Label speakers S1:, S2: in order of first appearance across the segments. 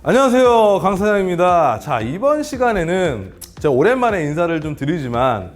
S1: 안녕하세요 강사장입니다. 자 이번 시간에는 제가 오랜만에 인사를 좀 드리지만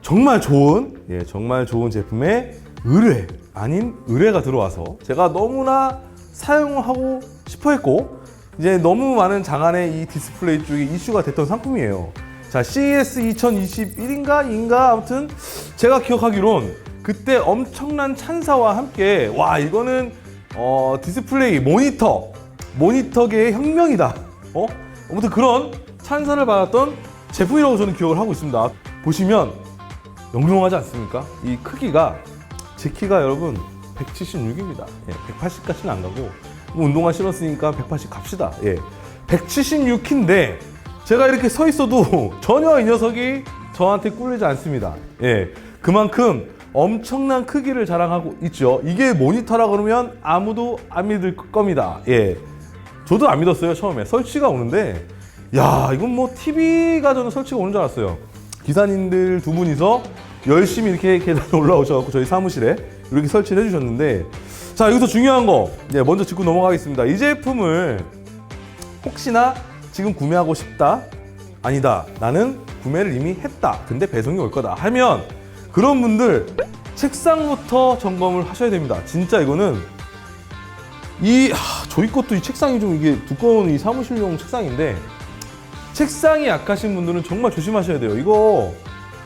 S1: 정말 좋은 예 정말 좋은 제품의 의뢰 아닌 의뢰가 들어와서 제가 너무나 사용하고 싶어 했고 이제 너무 많은 장안의 이 디스플레이 쪽에 이슈가 됐던 상품이에요. 자 CES 2021인가 인가? 아무튼 제가 기억하기론 그때 엄청난 찬사와 함께 와 이거는 어, 디스플레이 모니터 모니터계의 혁명이다 어 아무튼 그런 찬사를 받았던 제품이라고 저는 기억을 하고 있습니다 보시면 영롱하지 않습니까? 이 크기가 제 키가 여러분 176입니다. 예, 180까지는 안 가고 뭐 운동화 신었으니까 180 갑시다. 예, 176키인데 제가 이렇게 서 있어도 전혀 이 녀석이 저한테 꿀리지 않습니다. 예, 그만큼 엄청난 크기를 자랑하고 있죠. 이게 모니터라 그러면 아무도 안 믿을 겁니다. 예, 저도 안 믿었어요 처음에. 설치가 오는데. 야 이건 뭐 TV가 저는 설치가 오는 줄 알았어요. 기사님들 두 분이서 열심히 이렇게 계단 올라오셔갖고 저희 사무실에 이렇게 설치를 해주셨는데. 자 여기서 중요한 거. 네, 먼저 짚고 넘어가겠습니다. 이 제품을 혹시나 지금 구매하고 싶다? 아니다. 나는 구매를 이미 했다. 근데 배송이 올 거다. 하면 그런 분들 책상부터 점검을 하셔야 됩니다. 진짜 이거는 이 하, 저희 것도 이 책상이 좀 이게 두꺼운 이 사무실용 책상인데 책상이 약하신 분들은 정말 조심하셔야 돼요. 이거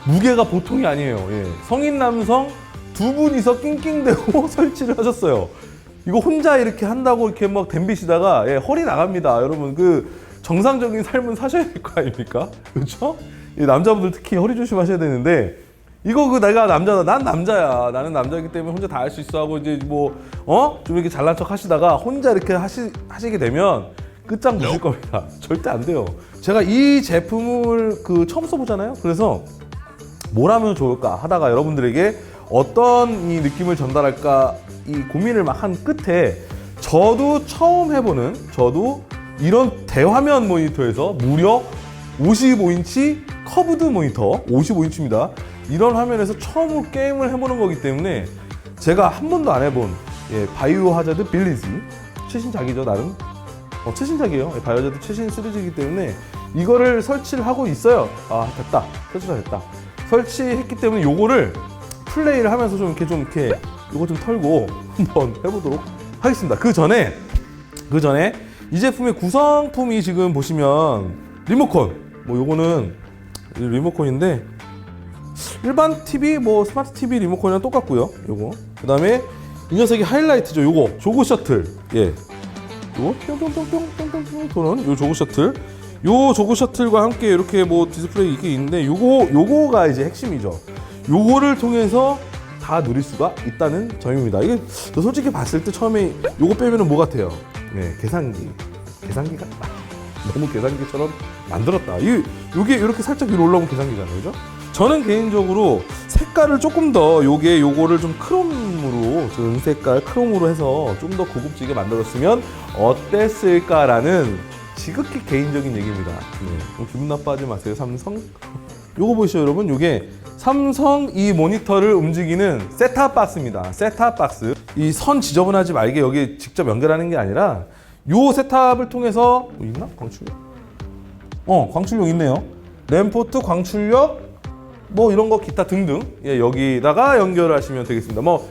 S1: 무게가 보통이 아니에요. 예. 성인 남성 두 분이서 낑낑대고 설치를 하셨어요. 이거 혼자 이렇게 한다고 이렇게 막 덤비시다가 예, 허리 나갑니다. 여러분 그 정상적인 삶은 사셔야 될 거 아닙니까? 그렇죠? 이 남자분들 특히 허리 조심하셔야 되는데 이거 그 내가 남자다. 난 남자야. 나는 남자이기 때문에 혼자 다 할 수 있어 하고 이제 뭐 어? 좀 이렇게 잘난 척 하시다가 혼자 이렇게 하시 하시게 되면 끝장 보실 겁니다. 절대 안 돼요. 제가 이 제품을 그 처음 써보잖아요. 그래서 뭘 하면 좋을까 하다가 여러분들에게 어떤 이 느낌을 전달할까 이 고민을 막 한 끝에 저도 처음 해보는 저도 이런 대화면 모니터에서 무려 55인치 커브드 모니터 55인치입니다. 이런 화면에서 처음으로 게임을 해보는 거기 때문에 제가 한 번도 안 해본 예, 바이오 하자드 빌리지. 최신작이죠 나름? 어, 최신작이에요. 예, 바이오 하자드 최신 시리즈이기 때문에 이거를 설치를 하고 있어요. 아 됐다. 설치가 됐다. 설치했기 때문에 요거를 플레이를 하면서 좀 이렇게 좀 이렇게 요거 좀 털고 한번 해보도록 하겠습니다. 그 전에 그 전에 이 제품의 구성품이 지금 보시면 리모컨. 뭐 요거는 이 리모컨인데 일반 TV 뭐 스마트 TV 리모컨이랑 똑같고요 요거. 그 다음에 이 녀석이 하이라이트죠 요거. 조그 셔틀. 예. 요거 뿅뿅뿅뿅뿅뿅 도는 요 조그 셔틀. 요 조그 셔틀과 함께 이렇게 뭐 디스플레이 이게 있는데 요거 요거가 이제 핵심이죠. 요거를 통해서 다 누릴 수가 있다는 점입니다. 이게 저 솔직히 봤을 때 처음에 요거 빼면은 뭐 같아요? 네 계산기. 계산기 같다 너무 계산기처럼 만들었다. 이 요게 이렇게 살짝 위로 올라오면 계산기잖아요 그죠 저는 개인적으로 색깔을 조금 더 요게 요거를 좀 크롬으로 저 은색깔 크롬으로 해서 좀 더 고급지게 만들었으면 어땠을까라는 지극히 개인적인 얘기입니다. 네, 기분 나빠하지 마세요, 삼성. 요거 보시죠, 여러분. 요게 삼성 이 모니터를 움직이는 셋탑 박스입니다. 셋탑 박스. 이 선 지저분하지 말게 여기 직접 연결하는 게 아니라 요 셋탑을 통해서 뭐 있나? 광출력? 어, 광출력 있네요. 램포트 광출력 뭐 이런 거 기타 등등 예, 여기다가 연결하시면 되겠습니다. 뭐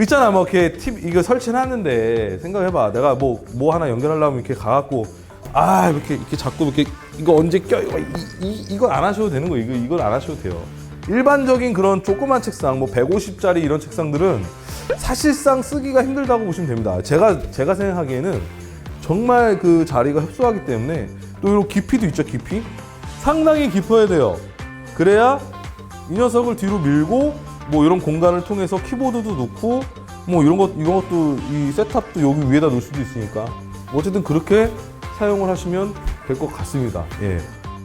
S1: 있잖아 뭐 이렇게 팁 이거 설치해놨는데 생각해봐 내가 뭐뭐 하나 연결하려면 이렇게 가갖고 아 이렇게 이렇게 자꾸 이렇게 이거 언제 껴 이거 이, 이 이거 안 하셔도 되는 거 이거 이걸 안 하셔도 돼요. 일반적인 그런 조그만 책상 뭐 150짜리 이런 책상들은 사실상 쓰기가 힘들다고 보시면 됩니다. 제가 제가 생각하기에는 정말 그 자리가 협소하기 때문에 또 이런 깊이도 있죠 깊이 상당히 깊어야 돼요. 그래야 이 녀석을 뒤로 밀고 뭐 이런 공간을 통해서 키보드도 놓고 뭐 이런 것 이런 것도 이 셋탑도 여기 위에다 놓을 수도 있으니까 어쨌든 그렇게 사용을 하시면 될 것 같습니다. 예.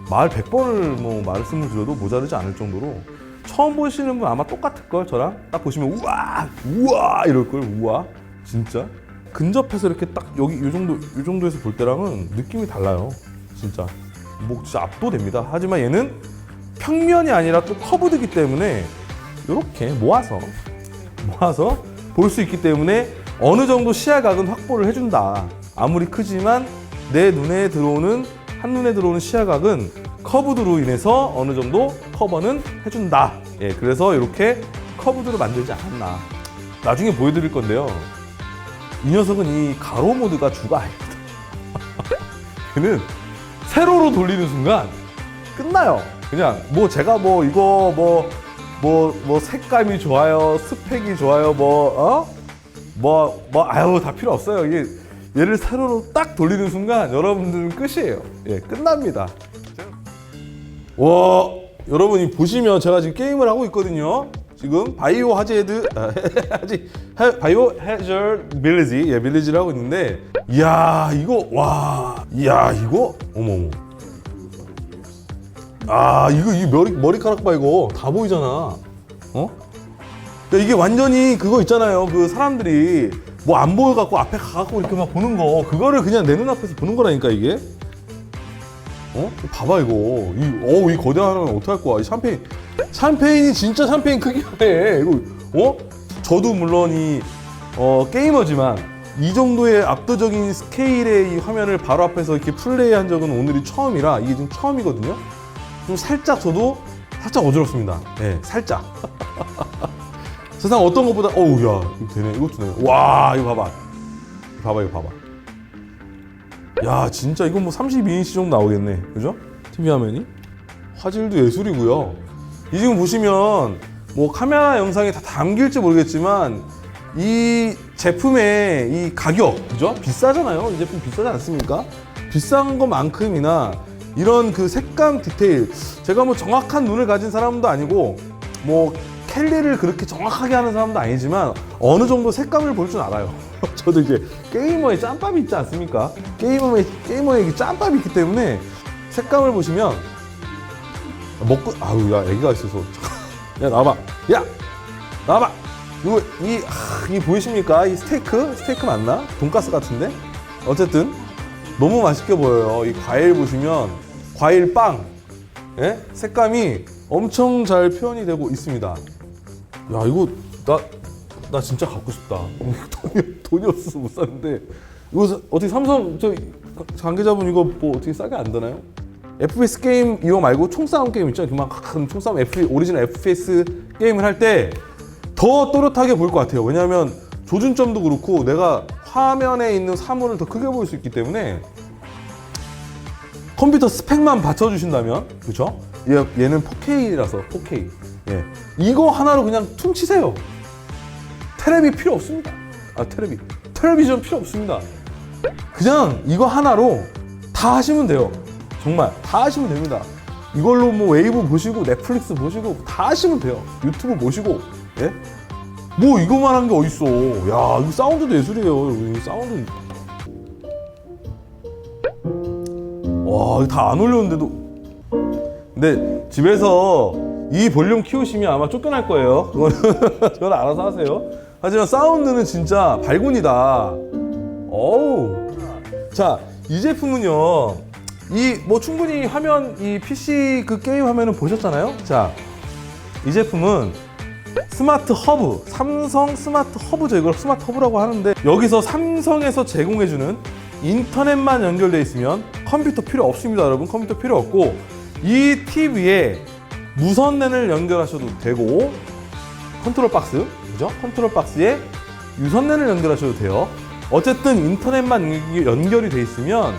S1: 말 100번을 뭐 말씀을 드려도 모자르지 않을 정도로 처음 보시는 분 아마 똑같을 걸 저랑? 딱 보시면 우와 우와 이럴 걸 우와. 진짜? 근접해서 이렇게 딱 여기 이 정도 이 정도에서 볼 때랑은 느낌이 달라요. 진짜. 뭐 진짜 압도됩니다. 하지만 얘는 평면이 아니라 또 커브드기 때문에 이렇게 모아서 모아서 볼 수 있기 때문에 어느 정도 시야각은 확보를 해준다. 아무리 크지만 내 눈에 들어오는 한눈에 들어오는 시야각은 커브드로 인해서 어느 정도 커버는 해준다. 예, 그래서 이렇게 커브드로 만들지 않았나. 나중에 보여드릴 건데요. 이 녀석은 이 가로 모드가 주가 아닙니다. 그는 세로로 돌리는 순간 끝나요. 그냥 뭐 제가 뭐 이거 뭐 뭐 뭐 색감이 좋아요, 스펙이 좋아요, 뭐 어? 뭐 뭐 아유 다 필요 없어요. 이게 얘를 세로로 딱 돌리는 순간 여러분들은 끝이에요. 예, 끝납니다. 와, 여러분이 보시면 제가 지금 게임을 하고 있거든요. 지금 바이오 하제드 아, 하지 해- 바이오 해저 빌리지 예 빌리지를 하고 있는데 이야 이거 와 이야 이거 어머 어머 아 이거 이 머리 머리카락 봐 이거. 다 보이잖아. 어? 그러니까 이게 완전히 그거 있잖아요. 그 사람들이 뭐 안 보여갖고 앞에 가갖고 이렇게 막 보는 거. 그거를 그냥 내 눈앞에서 보는 거라니까 이게. 어? 봐봐 이거. 이, 어우 이 거대한 하나는 어떡할 거야? 이 샴페인. 샴페인이 진짜 샴페인 크기가 해. 이거 어? 저도 물론 이 어, 게이머지만 이 정도의 압도적인 스케일의 이 화면을 바로 앞에서 이렇게 플레이한 적은 오늘이 처음이라 이게 지금 처음이거든요 좀 살짝 저도 살짝 어지럽습니다. 예 살짝. 세상 어떤 것보다 어우 야 이거 되네. 이것도 되네. 와 이거 봐봐. 봐봐 이거 봐봐. 야 진짜 이건 뭐 32인치 정도 나오겠네. 그죠? TV 화면이? 화질도 예술이고요. 이 지금 보시면 뭐 카메라 영상에 다 담길지 모르겠지만 이 제품의 이 가격 그죠? 비싸잖아요. 이 제품 비싸지 않습니까? 비싼 것만큼이나 이런 그 색감 디테일 제가 뭐 정확한 눈을 가진 사람도 아니고 뭐 캘리를 그렇게 정확하게 하는 사람도 아니지만 어느 정도 색감을 볼 줄 알아요. 저도 이제 게이머의 짬밥이 있지 않습니까? 게이머의 게이머의 이 짬밥이 있기 때문에 색감을 보시면 먹고 아우 야 애기가 있어서 야 나와봐 야 나와봐 이거 이, 아, 이 보이십니까? 이 스테이크 스테이크 맞나? 돈가스 같은데 어쨌든 너무 맛있게 보여요. 이 과일 보시면 과일 빵 예? 색감이 엄청 잘 표현이 되고 있습니다. 야 이거 나 나 진짜 갖고 싶다. 돈이 돈이 없어서 못 샀는데 이거 사- 어떻게 삼성 저 관계자분 이거 뭐 어떻게 싸게 안 되나요? FPS 게임 이거 말고 총싸움 게임 있죠? 그만큼 총싸움 F 오리지널 FPS 게임을 할 때 더 또렷하게 보일 것 같아요. 왜냐하면 조준점도 그렇고 내가 화면에 있는 사물을 더 크게 보일 수 있기 때문에 컴퓨터 스펙만 받쳐주신다면 그렇죠? 얘, 얘는 4K라서 4K 예. 이거 하나로 그냥 퉁치세요. 테레비 필요 없습니다. 아 테레비. 텔레비전 필요 없습니다. 그냥 이거 하나로 다 하시면 돼요. 정말 다 하시면 됩니다. 이걸로 뭐 웨이브 보시고 넷플릭스 보시고 다 하시면 돼요. 유튜브 보시고 예? 뭐 이거만 한 게 어딨어. 야 이거 사운드도 예술이에요. 이 사운드 와, 다 안 올렸는데도. 근데 집에서 이 볼륨 키우시면 아마 쫓겨날 거예요. 그거는 저는 알아서 하세요. 하지만 사운드는 진짜 발군이다. 어우. 자, 이 제품은요. 이 뭐 충분히 화면 이 PC 그 게임 화면은 보셨잖아요. 자, 이 제품은 스마트 허브, 삼성 스마트 허브죠. 이걸 스마트 허브라고 하는데 여기서 삼성에서 제공해주는 인터넷만 연결돼 있으면 컴퓨터 필요 없습니다, 여러분. 컴퓨터 필요 없고 이 TV에 무선랜을 연결하셔도 되고 컨트롤 박스, 그죠? 컨트롤 박스에 유선랜을 연결하셔도 돼요. 어쨌든 인터넷만 연결- 연결이 돼 있으면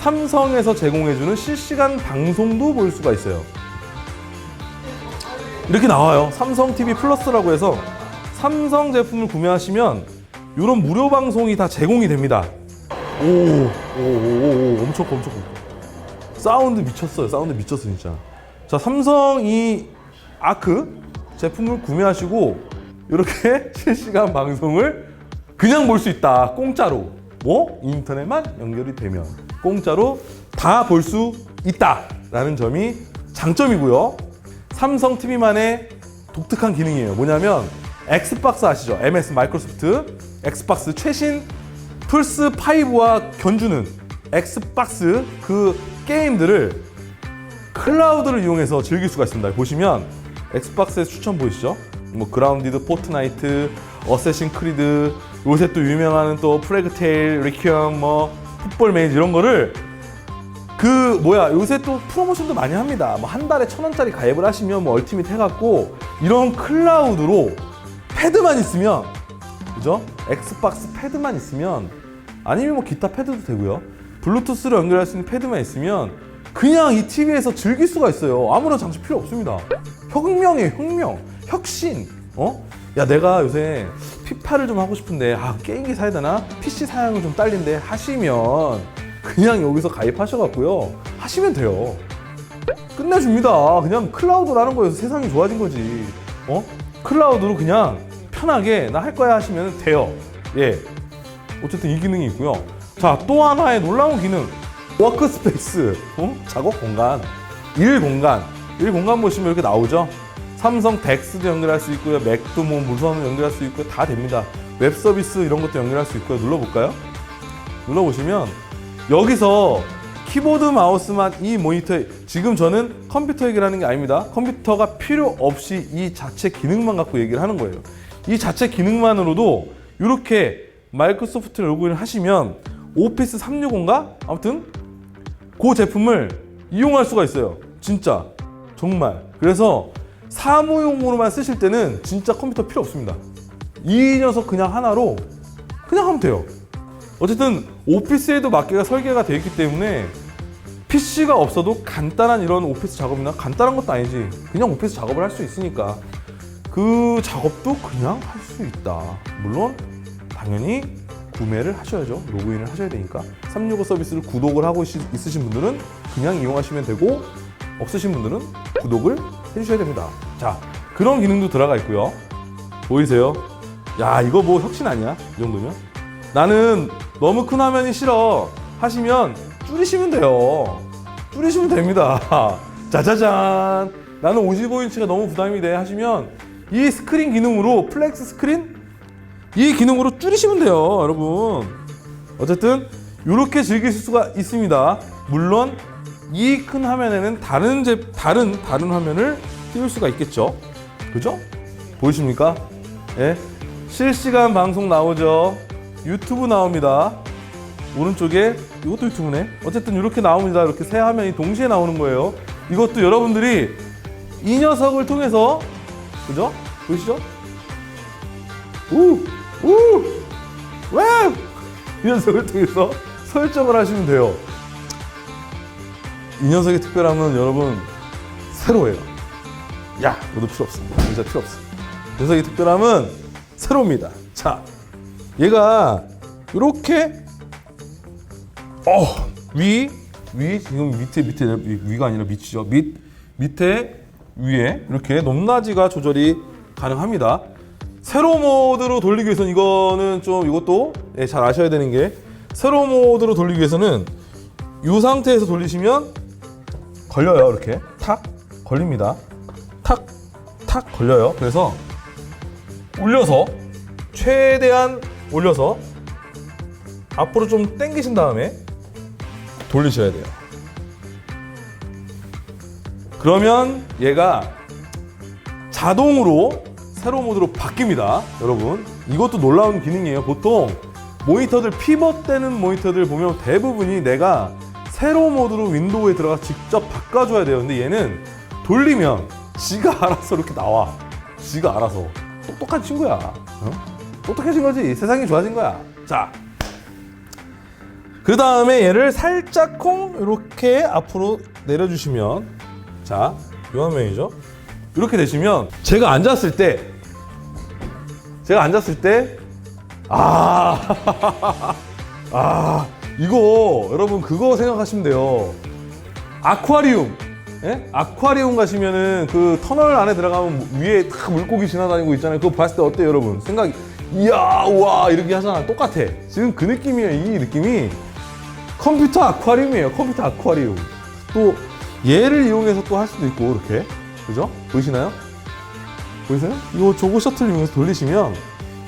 S1: 삼성에서 제공해주는 실시간 방송도 볼 수가 있어요. 이렇게 나와요. 삼성 TV 플러스라고 해서 삼성 제품을 구매하시면 이런 무료 방송이 다 제공이 됩니다. 오, 오, 오, 오, 오 엄청 커, 엄청 커. 사운드 미쳤어요. 사운드 미쳤어 진짜. 자, 삼성 이 아크 제품을 구매하시고 이렇게 실시간 방송을 그냥 볼 수 있다. 공짜로. 뭐? 인터넷만 연결이 되면 공짜로 다 볼 수 있다 라는 점이 장점이고요. 삼성 TV만의 독특한 기능이에요. 뭐냐면 엑스박스 아시죠? MS 마이크로소프트 엑스박스 최신 플스 5와 견주는 엑스박스 그 게임들을 클라우드를 이용해서 즐길 수가 있습니다. 보시면 엑스박스의 추천 보이시죠? 뭐 그라운디드, 포트나이트, 어쌔신 크리드, 요새 또 유명한 또 프레그 테일, 리퀴엄 뭐 풋볼 메이즈 이런 거를 그 뭐야 요새 또 프로모션도 많이 합니다. 뭐 한 달에 천 원짜리 가입을 하시면 뭐 얼티밋 해갖고 이런 클라우드로 패드만 있으면 그죠? 엑스박스 패드만 있으면 아니면 뭐 기타 패드도 되고요. 블루투스로 연결할 수 있는 패드만 있으면 그냥 이 TV에서 즐길 수가 있어요. 아무런 장치 필요 없습니다. 혁명이에요, 혁명, 혁신. 어? 야 내가 요새 피파를 좀 하고 싶은데 아 게임기 사야 되나? PC 사양을 좀 딸린데 하시면 그냥 여기서 가입하셔갖고요 하시면 돼요. 끝내줍니다. 그냥 클라우드라는 거에서 세상이 좋아진 거지. 어? 클라우드로 그냥 편하게 나 할 거야 하시면 돼요. 예. 어쨌든 이 기능이 있고요. 자, 또 하나의 놀라운 기능. 워크스페이스. 어? 작업 공간. 일 공간. 일 공간 보시면 이렇게 나오죠? 삼성 덱스도 연결할 수 있고요. 맥도 뭐 무선 연결할 수 있고요. 다 됩니다. 웹 서비스 이런 것도 연결할 수 있고요. 눌러볼까요? 눌러보시면 여기서 키보드 마우스만 이 모니터에 지금 저는 컴퓨터 얘기를 하는 게 아닙니다. 컴퓨터가 필요 없이 이 자체 기능만 갖고 얘기를 하는 거예요. 이 자체 기능만으로도 이렇게 마이크로소프트 로그인을 하시면 오피스 365인가? 아무튼 그 제품을 이용할 수가 있어요. 진짜 정말. 그래서 사무용으로만 쓰실 때는 진짜 컴퓨터 필요 없습니다. 이 녀석 그냥 하나로 그냥 하면 돼요. 어쨌든 오피스에도 맞게가 설계가 되어 있기 때문에 PC가 없어도 간단한 이런 오피스 작업이나 간단한 것도 아니지 그냥 오피스 작업을 할 수 있으니까 그 작업도 그냥 할 수 있다. 물론 당연히 구매를 하셔야죠. 로그인을 하셔야 되니까 365 서비스를 구독을 하고 있- 있으신 분들은 그냥 이용하시면 되고 없으신 분들은 구독을 해주셔야 됩니다. 자 그런 기능도 들어가 있고요. 보이세요? 야 이거 뭐 혁신 아니야? 이 정도면? 나는 너무 큰 화면이 싫어 하시면 줄이시면 돼요. 줄이시면 됩니다. 짜자잔. 나는 55인치가 너무 부담이 돼 하시면 이 스크린 기능으로 플렉스 스크린 이 기능으로 줄이시면 돼요, 여러분. 어쨌든 이렇게 즐길 수가 있습니다. 물론 이 큰 화면에는 다른 제 다른 다른 화면을 띄울 수가 있겠죠. 그죠? 보이십니까? 예. 실시간 방송 나오죠. 유튜브 나옵니다. 오른쪽에 이것도 유튜브네. 어쨌든 이렇게 나옵니다. 이렇게 세 화면이 동시에 나오는 거예요. 이것도 여러분들이 이 녀석을 통해서 그죠? 보이시죠? 우! 우! 와우! 이 녀석을 통해서 설정을 하시면 돼요. 이 녀석의 특별함은 여러분 새로워요. 야, 이것도 필요 없습니다. 진짜 필요 없어. 이 녀석의 특별함은 새로웁니다. 자, 얘가 이렇게 어, 위, 위 지금 밑에 밑에 위- 위가 아니라 밑이죠. 밑 밑에 위에 이렇게 높낮이가 조절이 가능합니다. 세로 모드로 돌리기 위해서는 이거는 좀 이것도 예, 잘 아셔야 되는 게 세로 모드로 돌리기 위해서는 이 상태에서 돌리시면 걸려요 이렇게 탁 걸립니다. 탁 탁 걸려요. 그래서 올려서 최대한 올려서 앞으로 좀 당기신 다음에 돌리셔야 돼요. 그러면 얘가 자동으로 세로 모드로 바뀝니다. 여러분, 이것도 놀라운 기능이에요. 보통 모니터들 피벗되는 모니터들 보면 대부분이 내가 세로 모드로 윈도우에 들어가 직접 바꿔줘야 돼요. 근데 얘는 돌리면 지가 알아서 이렇게 나와. 지가 알아서. 똑똑한 친구야. 어? 똑똑해진 거지. 세상이 좋아진 거야. 자, 그 다음에 얘를 살짝 콩 이렇게 앞으로 내려주시면 자, 이 화면이죠. 이렇게 되시면 제가 앉았을 때 제가 앉았을 때 아, 아, 이거 여러분 그거 생각하시면 돼요. 아쿠아리움. 예? 아쿠아리움 가시면은 그 터널 안에 들어가면 위에 탁 물고기 지나다니고 있잖아요. 그거 봤을 때 어때요, 여러분? 생각이 이야, 우와 이렇게 하잖아. 똑같아. 지금 그 느낌이에요. 이 느낌이 컴퓨터 아쿠아리움이에요. 컴퓨터 아쿠아리움. 또 얘를 이용해서 또 할 수도 있고 이렇게 그죠? 보이시나요? 보이세요? 이거 조고 셔틀 이용해서 돌리시면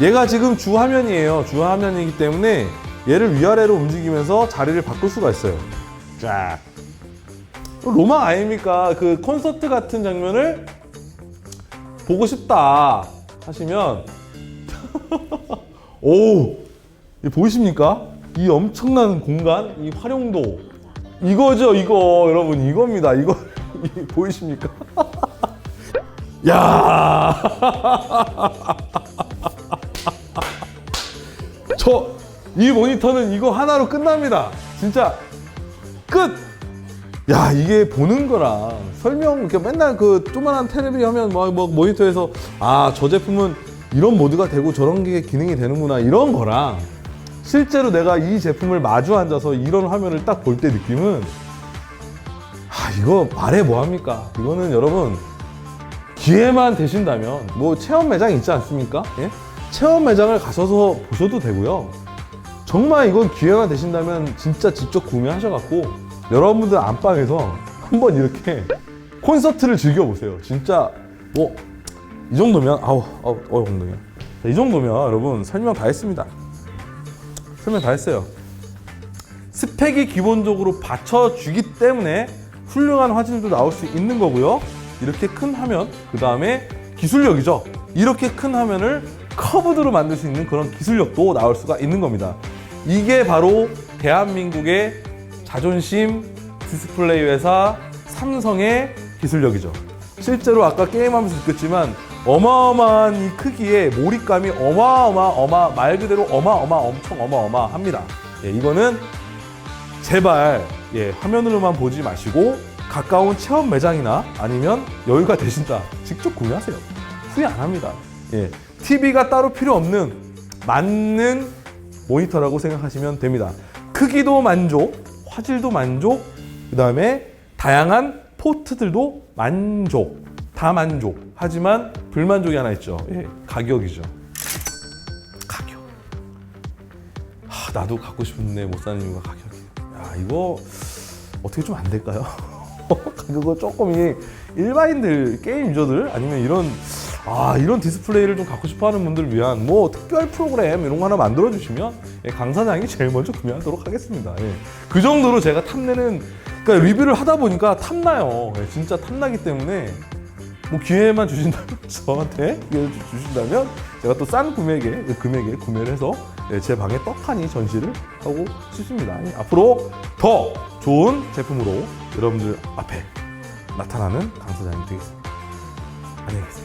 S1: 얘가 지금 주 화면이에요. 주 화면이기 때문에 얘를 위아래로 움직이면서 자리를 바꿀 수가 있어요. 쫙. 로망 아닙니까? 그 콘서트 같은 장면을 보고 싶다 하시면 오, 이 보이십니까? 이 엄청난 공간, 이 활용도 이거죠, 이거 여러분 이겁니다. 이거 이- 보이십니까? 야, 저 이 모니터는 이거 하나로 끝납니다. 진짜 끝. 야 이게 보는 거랑 설명 이렇게 맨날 그 조그만한 테레비 하면 뭐, 뭐 모니터에서 아 저 제품은 이런 모드가 되고 저런 게 기능이 되는구나 이런 거랑 실제로 내가 이 제품을 마주 앉아서 이런 화면을 딱 볼 때 느낌은 아 이거 말해 뭐합니까 이거는 여러분 기회만 되신다면 뭐 체험 매장 있지 않습니까 예? 체험 매장을 가셔서 보셔도 되고요 정말 이건 기회가 되신다면 진짜 직접 구매하셔갖고 여러분들 안방에서 한번 이렇게 콘서트를 즐겨보세요. 진짜 뭐 이 정도면 아우 아우 어 엉덩이야. 자, 이 정도면 여러분 설명 다 했습니다. 설명 다 했어요. 스펙이 기본적으로 받쳐주기 때문에 훌륭한 화질도 나올 수 있는 거고요. 이렇게 큰 화면, 그 다음에 기술력이죠. 이렇게 큰 화면을 커브드로 만들 수 있는 그런 기술력도 나올 수가 있는 겁니다. 이게 바로 대한민국의 자존심 디스플레이 회사 삼성의 기술력이죠. 실제로 아까 게임하면서 느꼈지만 어마어마한 이 크기에 몰입감이 어마어마 어마 말 그대로 어마어마 엄청 어마어마합니다. 예, 이거는 제발 예, 화면으로만 보지 마시고 가까운 체험 매장이나 아니면 여유가 되신다 직접 구매하세요. 후회 안 합니다. 예, TV가 따로 필요 없는 맞는 모니터라고 생각하시면 됩니다. 크기도 만족, 화질도 만족, 그 다음에 다양한 포트들도 만족, 다 만족. 하지만 불만족이 하나 있죠. 예, 가격이죠. 가격. 하, 나도 갖고 싶은데 못 사는 이유가 가격이에요. 야, 이거 어떻게 좀 안 될까요? 가격을 조금 이 일반인들 게임 유저들 아니면 이런 아 이런 디스플레이를 좀 갖고 싶어하는 분들 위한 뭐 특별 프로그램 이런 거 하나 만들어 주시면 예, 강 사장이 제일 먼저 구매하도록 하겠습니다. 예. 그 정도로 제가 탐내는 그러니까 리뷰를 하다 보니까 탐나요. 예, 진짜 탐나기 때문에 뭐 기회만 주신다면 저한테 기회 주신다면 제가 또 싼 금액에 금액에 구매를 해서 예, 예, 제 방에 떡하니 전시를 하고 싶습니다. 앞으로 더 좋은 제품으로 여러분들 앞에 나타나는 강사장이 되겠습니다. 안녕히 계세요.